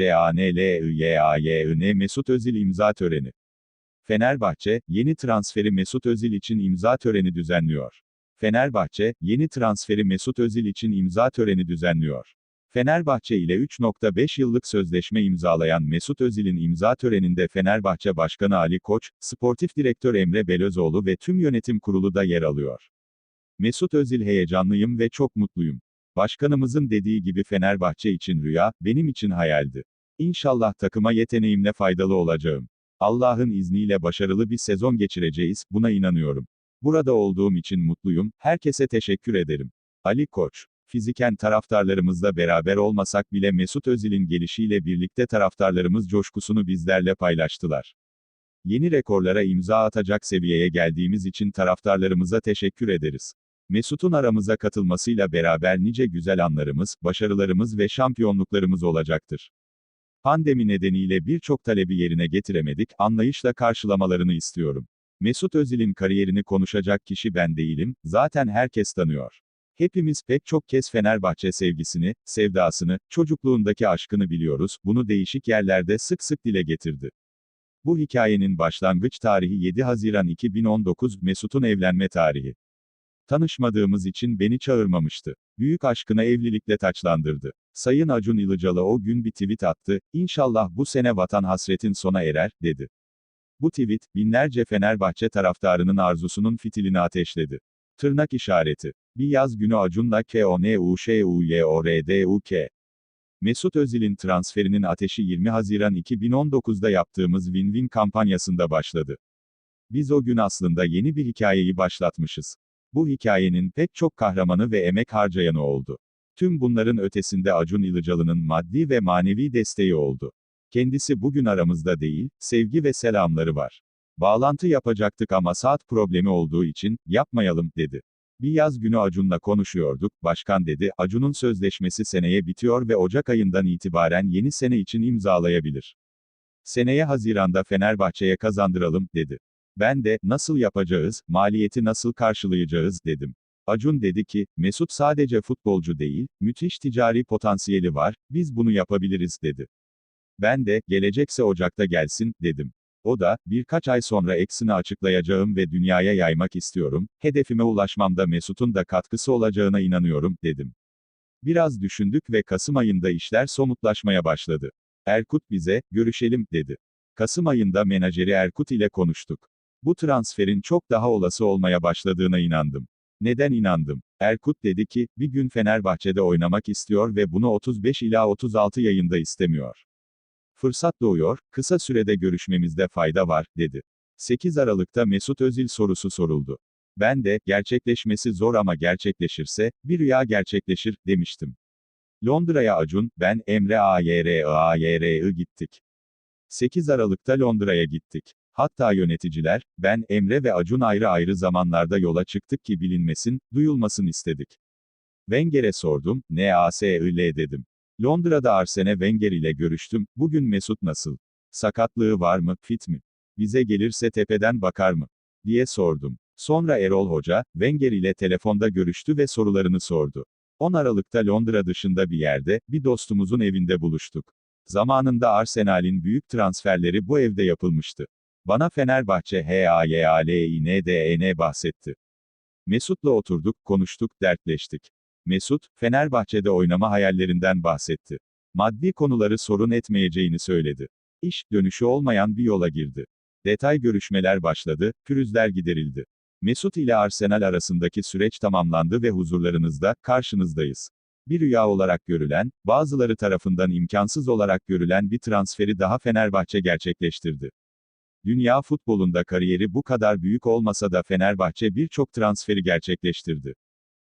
C-A-N-L-I-Y-A-Y-I-N Mesut Özil imza töreni. Fenerbahçe, yeni transferi Mesut Özil için imza töreni düzenliyor. Fenerbahçe, yeni transferi Mesut Özil için imza töreni düzenliyor. Fenerbahçe ile 3.5 yıllık sözleşme imzalayan Mesut Özil'in imza töreninde Fenerbahçe Başkanı Ali Koç, Sportif Direktör Emre Belözoğlu ve tüm yönetim kurulu da yer alıyor. Mesut Özil heyecanlıyım ve çok mutluyum. Başkanımızın dediği gibi Fenerbahçe için rüya, benim için hayaldi. İnşallah takıma yeteneğimle faydalı olacağım. Allah'ın izniyle başarılı bir sezon geçireceğiz, buna inanıyorum. Burada olduğum için mutluyum, herkese teşekkür ederim. Ali Koç Fiziken taraftarlarımızla beraber olmasak bile Mesut Özil'in gelişiyle birlikte taraftarlarımız coşkusunu bizlerle paylaştılar. Yeni rekorlara imza atacak seviyeye geldiğimiz için taraftarlarımıza teşekkür ederiz. Mesut'un aramıza katılmasıyla beraber nice güzel anlarımız, başarılarımız ve şampiyonluklarımız olacaktır. Pandemi nedeniyle birçok talebi yerine getiremedik, anlayışla karşılamalarını istiyorum. Mesut Özil'in kariyerini konuşacak kişi ben değilim, zaten herkes tanıyor. Hepimiz pek çok kez Fenerbahçe sevgisini, sevdasını, çocukluğundaki aşkını biliyoruz, bunu değişik yerlerde sık sık dile getirdi. Bu hikayenin başlangıç tarihi 7 Haziran 2019, Mesut'un evlenme tarihi. Tanışmadığımız için beni çağırmamıştı. Büyük aşkına evlilikle taçlandırdı. Sayın Acun Ilıcalı o gün bir tweet attı, İnşallah bu sene vatan hasretin sona erer, dedi. Bu tweet, binlerce Fenerbahçe taraftarının arzusunun fitilini ateşledi. Tırnak işareti. Bir yaz günü Acun'la K-O-N-U-Ş-U-Y-O-R-D-U-K. Mesut Özil'in transferinin ateşi 20 Haziran 2019'da yaptığımız Win-Win kampanyasında başladı. Biz o gün aslında yeni bir hikayeyi başlatmışız. Bu hikayenin pek çok kahramanı ve emek harcayanı oldu. Tüm bunların ötesinde Acun Ilıcalı'nın maddi ve manevi desteği oldu. Kendisi bugün aramızda değil, sevgi ve selamları var. Bağlantı yapacaktık ama saat problemi olduğu için, yapmayalım, dedi. Bir yaz günü Acun'la konuşuyorduk, başkan dedi, Acun'un sözleşmesi seneye bitiyor ve Ocak ayından itibaren yeni sene için imzalayabilir. Seneye Haziran'da Fenerbahçe'ye kazandıralım, dedi. Ben de, nasıl yapacağız, maliyeti nasıl karşılayacağız, dedim. Acun dedi ki, Mesut sadece futbolcu değil, müthiş ticari potansiyeli var, biz bunu yapabiliriz, dedi. Ben de, gelecekse Ocak'ta gelsin, dedim. O da, birkaç ay sonra eksini açıklayacağım ve dünyaya yaymak istiyorum, hedefime ulaşmamda Mesut'un da katkısı olacağına inanıyorum, dedim. Biraz düşündük ve Kasım ayında işler somutlaşmaya başladı. Erkut bize, görüşelim, dedi. Kasım ayında menajeri Erkut ile konuştuk. Bu transferin çok daha olası olmaya başladığına inandım. Neden inandım? Erkut dedi ki, bir gün Fenerbahçe'de oynamak istiyor ve bunu 35 ila 36 yayında istemiyor. Fırsat doğuyor, kısa sürede görüşmemizde fayda var, dedi. 8 Aralık'ta Mesut Özil sorusu soruldu. Ben de, gerçekleşmesi zor ama gerçekleşirse, bir rüya gerçekleşir, demiştim. Londra'ya Acun, ben, Emre AYRI gittik. 8 Aralık'ta Londra'ya gittik. Hatta yöneticiler, ben, Emre ve Acun ayrı ayrı zamanlarda yola çıktık ki bilinmesin, duyulmasın istedik. Wenger'e sordum, NASIL dedim. Londra'da Arsene Wenger ile görüştüm, bugün Mesut nasıl? Sakatlığı var mı, fit mi? Bize gelirse tepeden bakar mı? diye sordum. Sonra Erol Hoca, Wenger ile telefonda görüştü ve sorularını sordu. 10 Aralık'ta Londra dışında bir yerde, bir dostumuzun evinde buluştuk. Zamanında Arsenal'in büyük transferleri bu evde yapılmıştı. Bana Fenerbahçe HAYALİNDEN bahsetti. Mesut'la oturduk, konuştuk, dertleştik. Mesut, Fenerbahçe'de oynama hayallerinden bahsetti. Maddi konuları sorun etmeyeceğini söyledi. İş, dönüşü olmayan bir yola girdi. Detay görüşmeler başladı, pürüzler giderildi. Mesut ile Arsenal arasındaki süreç tamamlandı ve huzurlarınızda, karşınızdayız. Bir rüya olarak görülen, bazıları tarafından imkansız olarak görülen bir transferi daha Fenerbahçe gerçekleştirdi. Dünya futbolunda kariyeri bu kadar büyük olmasa da Fenerbahçe birçok transferi gerçekleştirdi.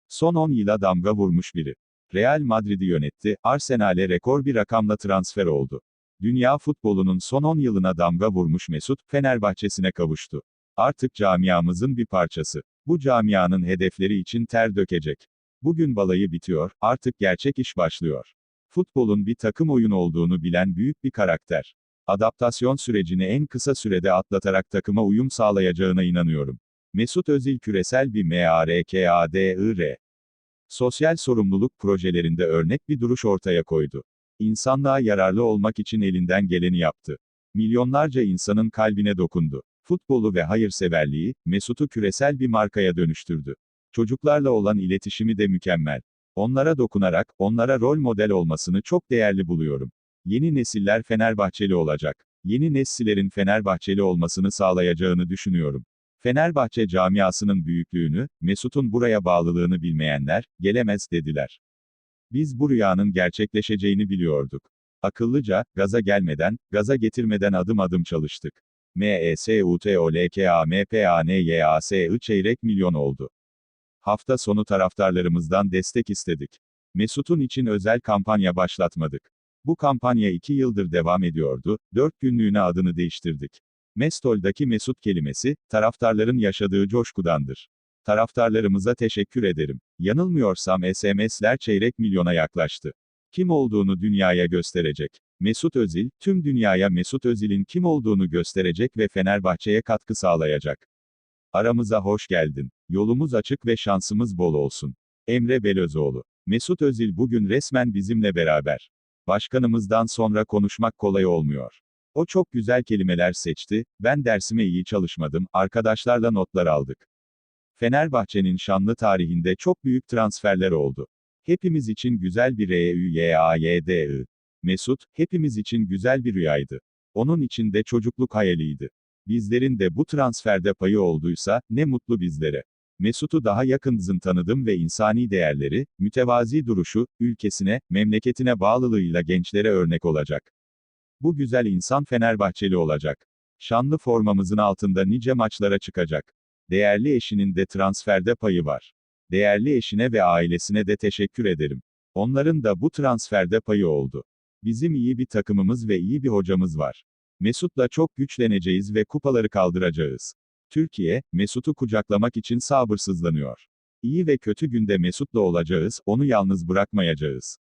Son 10 yıla damga vurmuş biri. Real Madrid'i yönetti, Arsenal'e rekor bir rakamla transfer oldu. Dünya futbolunun son 10 yılına damga vurmuş Mesut, Fenerbahçesine kavuştu. Artık camiamızın bir parçası. Bu camianın hedefleri için ter dökecek. Bugün balayı bitiyor, artık gerçek iş başlıyor. Futbolun bir takım oyun olduğunu bilen büyük bir karakter. Adaptasyon sürecini en kısa sürede atlatarak takıma uyum sağlayacağına inanıyorum. Mesut Özil küresel bir MARKADIR. Sosyal sorumluluk projelerinde örnek bir duruş ortaya koydu. İnsanlığa yararlı olmak için elinden geleni yaptı. Milyonlarca insanın kalbine dokundu. Futbolu ve hayırseverliği, Mesut'u küresel bir markaya dönüştürdü. Çocuklarla olan iletişimi de mükemmel. Onlara dokunarak, onlara rol model olmasını çok değerli buluyorum. Yeni nesiller Fenerbahçeli olacak. Yeni nesillerin Fenerbahçeli olmasını sağlayacağını düşünüyorum. Fenerbahçe camiasının büyüklüğünü, Mesut'un buraya bağlılığını bilmeyenler, gelemez dediler. Biz bu rüyanın gerçekleşeceğini biliyorduk. Akıllıca, gaza gelmeden, gaza getirmeden adım adım çalıştık. E MESUTOLKAMPANYASI çeyrek milyon oldu. Hafta sonu taraftarlarımızdan destek istedik. Mesut'un için özel kampanya başlatmadık. Bu kampanya iki yıldır devam ediyordu, dört günlüğüne adını değiştirdik. Mestol'daki Mesut kelimesi, taraftarların yaşadığı coşkudandır. Taraftarlarımıza teşekkür ederim. Yanılmıyorsam SMS'ler çeyrek milyona yaklaştı. Kim olduğunu dünyaya gösterecek. Mesut Özil, tüm dünyaya Mesut Özil'in kim olduğunu gösterecek ve Fenerbahçe'ye katkı sağlayacak. Aramıza hoş geldin. Yolumuz açık ve şansımız bol olsun. Emre Belözoğlu. Mesut Özil bugün resmen bizimle beraber. Başkanımızdan sonra konuşmak kolay olmuyor. O çok güzel kelimeler seçti, ben dersime iyi çalışmadım, arkadaşlarla notlar aldık. Fenerbahçe'nin şanlı tarihinde çok büyük transferler oldu. Hepimiz için güzel bir RÜYAYDI. Mesut, hepimiz için güzel bir rüyaydı. Onun için de çocukluk hayaliydi. Bizlerin de bu transferde payı olduysa, ne mutlu bizlere. Mesut'u daha yakın tanıdım ve insani değerleri, mütevazi duruşu, ülkesine, memleketine bağlılığıyla gençlere örnek olacak. Bu güzel insan Fenerbahçeli olacak. Şanlı formamızın altında nice maçlara çıkacak. Değerli eşinin de transferde payı var. Değerli eşine ve ailesine de teşekkür ederim. Onların da bu transferde payı oldu. Bizim iyi bir takımımız ve iyi bir hocamız var. Mesut'la çok güçleneceğiz ve kupaları kaldıracağız. Türkiye, Mesut'u kucaklamak için sabırsızlanıyor. İyi ve kötü günde Mesut'la olacağız, onu yalnız bırakmayacağız.